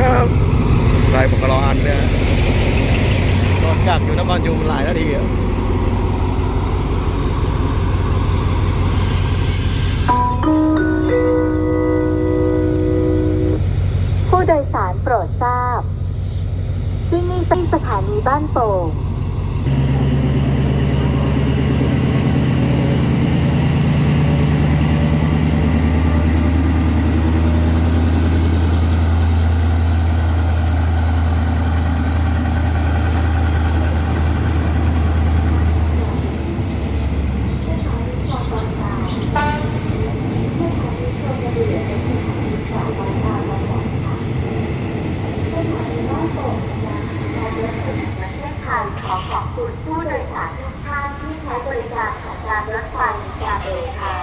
ครับลายปกรออันเนี่ยนอกจากอยู่นครจูมหลายนาทีอะผู้โดยสารโปรดทราบ ที่นี่เป็นสถานีบ้านโป่ง ประเทศไทยขอขอบคุณผู้โดยสารทุกท่านที่ใช้บริการของการรถไฟกาเอค่ะ